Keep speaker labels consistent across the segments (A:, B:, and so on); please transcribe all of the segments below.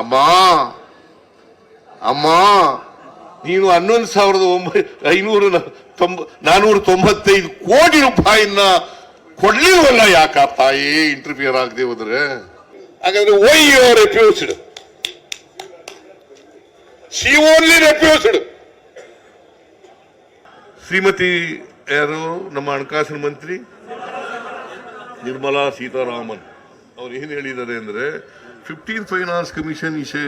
A: ಅಮ್ಮ ಅಮ್ಮ, ನೀನು ಹನ್ನೊಂದು ಸಾವಿರದ ಒಂಬೈ, ಐನೂರ ತೊಂಬ, ನಾನೂರ ತೊಂಬತ್ತೈದು ಕೋಟಿ ರೂಪಾಯಿನ ಕೊಡ್ಲಿಲ್ವಲ್ಲ ಯಾಕ ತಾಯಿ ಇಂಟರ್ಫಿಯರ್ ಆಗದೆ ಹೋದ್ರೆ. ಹಾಗಾದ್ರೆ why you're refused she only refused Shrimati ಯಾರು? ನಮ್ಮ ಹಣಕಾಸಿನ ಮಂತ್ರಿ ನಿರ್ಮಲಾ ಸೀತಾರಾಮನ್. ಅವ್ರು ಏನು ಹೇಳಿದ್ದಾರೆ ಅಂದ್ರೆ fifteen finance commission is a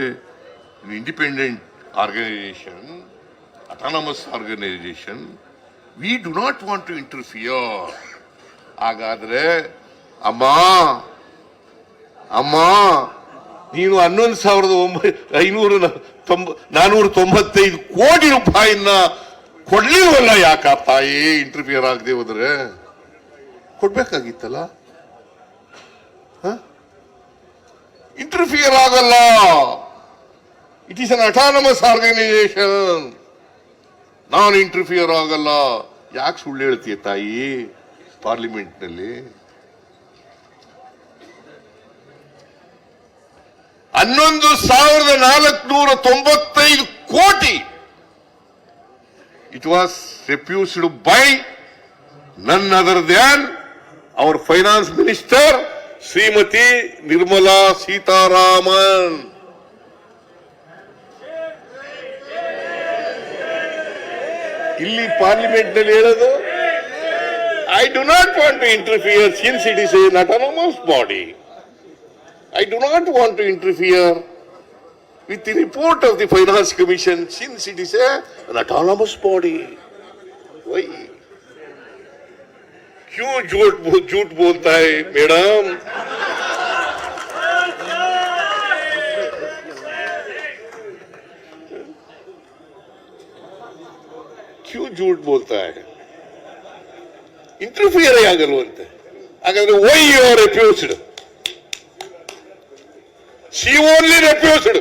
A: independent organisation autonomous organisation we do not want to interfere ಹಾಗಾದ್ರೆ, ಅಮ್ಮ ಅಮ್ಮ, ನೀನು ಹನ್ನೊಂದು ಸಾವಿರದ ಒಂಬೈ, ಐನೂರ ತೊಂಬ, ನಾನೂರ ತೊಂಬತ್ತೈದು ಕೋಟಿ ರೂಪಾಯಿನ ಕೊಡ್ಲಿಲ್ವಲ್ಲ ಯಾಕ ತಾಯಿ? ಇಂಟರ್ಫಿಯರ್ ಆಗದೆ ಹೋದ್ರೆ? ಕೊಡ್ಬೇಕಾಗಿತ್ತಲ್ಲ? ಇಂಟರ್ಫಿಯರ್ ಆಗಲ್ಲ it is an autonomous organisation ನಾನು ಇಂಟರ್ಫಿಯರ್ ಆಗಲ್ಲ. ಯಾಕೆ ಸುಳ್ಳು ಹೇಳ್ತೀಯ ತಾಯಿ? ಪಾರ್ಲಿಮೆಂಟ್ನಲ್ಲಿ ಹನ್ನೊಂದು ಸಾವಿರದ ನಾಲ್ಕುನೂರ ತೊಂಬತ್ತೈದು ಕೋಟಿ it was refused by none other than our finance minister Shrimati Nirmala Sitharaman ಇಲ್ಲಿ ಪಾರ್ಲಿಮೆಂಟ್ ನಲ್ಲಿ ಹೇಳೋದು I do not want to interfere since it is an autonomous body I do not want to interfere with the report of the finance commission since it is a, an autonomous body. Why? क्यों झूठ झूठ बोलता है madam क्यों झूठ बोलता है interfere ಆಗಲ್ವಂತೆ ಹಾಗಾದ್ರೆ why you are refused she only refused